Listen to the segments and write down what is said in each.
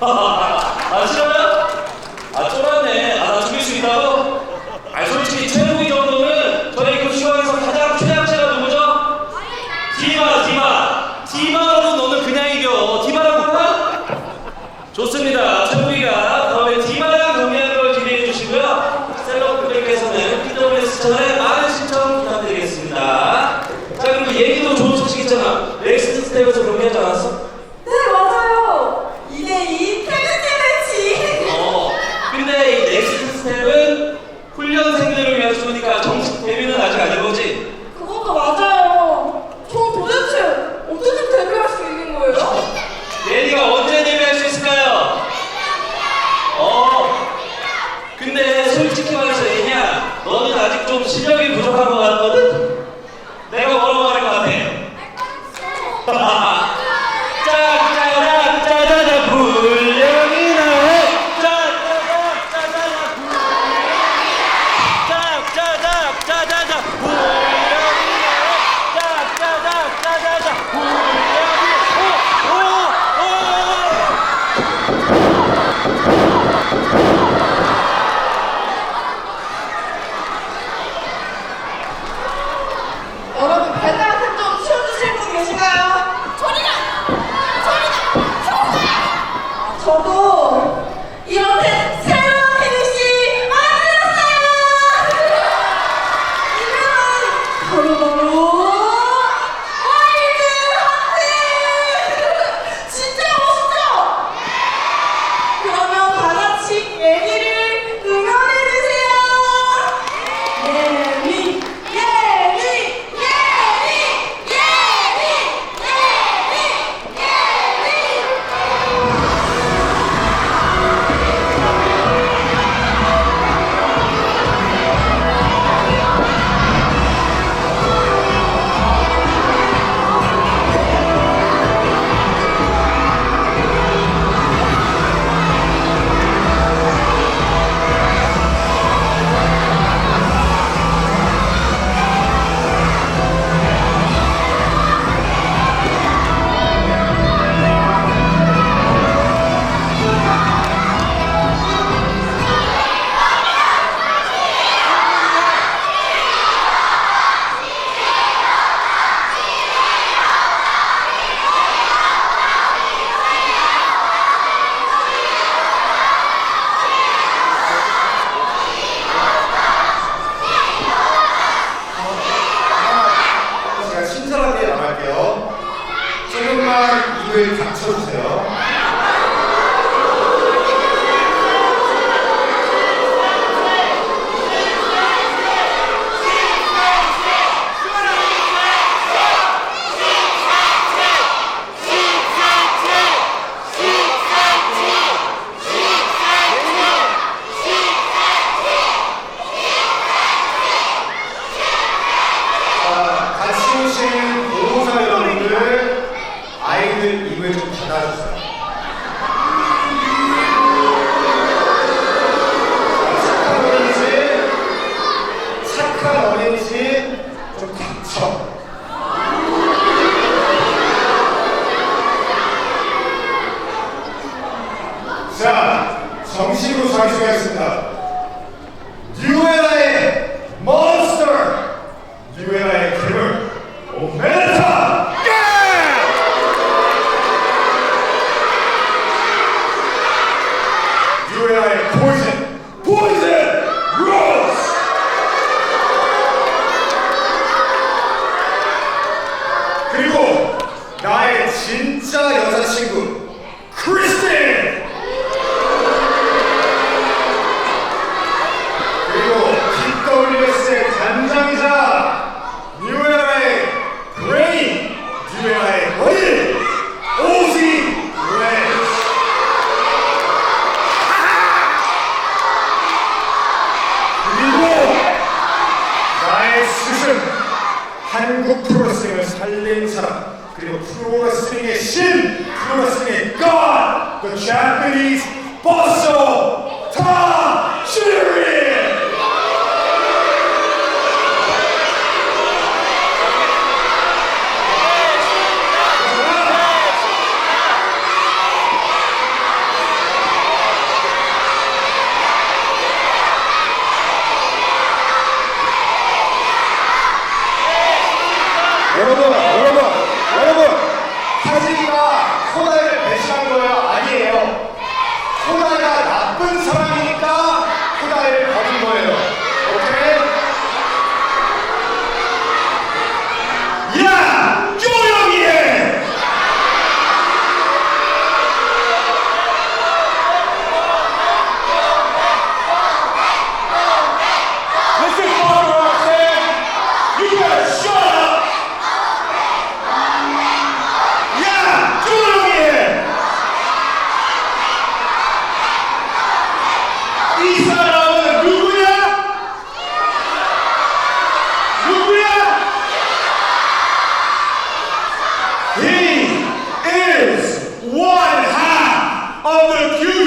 哈 哈 거지? 그것도 맞아요. 저 도대체 언제쯤 데뷔할 수 있는 거예요? 예리가 언제 데뷔할 수 있을까요? 어. 근데 솔직히 말해서 예니야, 너는 아직 좀 실력이 부족한 것 같거든? 내가 뭐라고 하는 것 같아. 알것 같아. 교회 각처로 기회 좀 받아주세요. 자, 정식으로 자기소개하겠습니다. 뉴에 Japanese of the Kyushu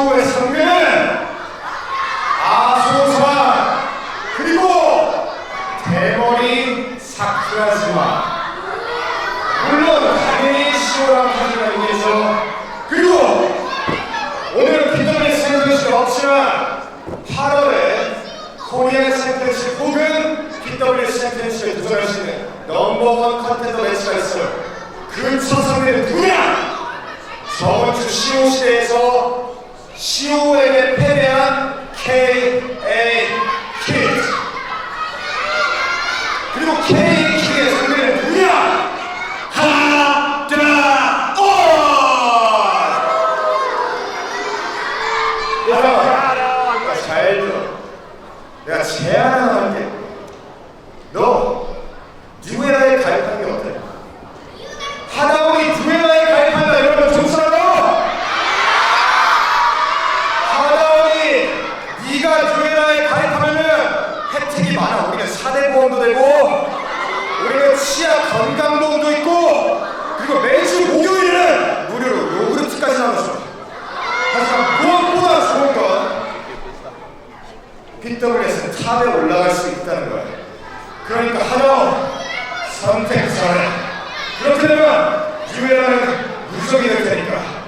10호의 상대는 아소사 그리고 대머리 사쿠라지마 물론 당연히 10호랑 하지만 위해서 그리고 오늘은 비더리 챔피언십이 없지만 8월에 코리안 챔피언십 혹은 PW 챔피언십에 도전할 수 있는 넘버원 컨텐더 매치가 있어요 그 첫 상대는 누구냐? 저번 주 시오 시대에서 시오에게 패배한 K.A. 킥 그리고 K.A. 킥의 상대는 누구냐? 얘들아, 잘 들어. 내가 제안 하나 할게. 너 뉴에라에 가입하는 게 어때? 하다보니 뉴에라에 가입한다 이러면 좋잖아. 하다보니 네가 뉴에라에 가입하면은 혜택이 많아. 우리는 사대 보험도 되고, 우리는 치아 건강보험도 있고, 그리고 목요일에는 무료로 요구르트까지 나눠줘. 하지만 무엇보다 좋은 건 PWS는 탑에 올라갈 수 있다는 거야. 그러니까 하나원 선택 잘해. 그렇게 되면 유해라는 무적이 될 테니까.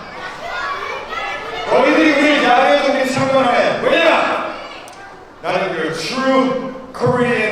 너희들이 우리를 야해도 우리 상관해. 왜냐? 나는 그 true Korean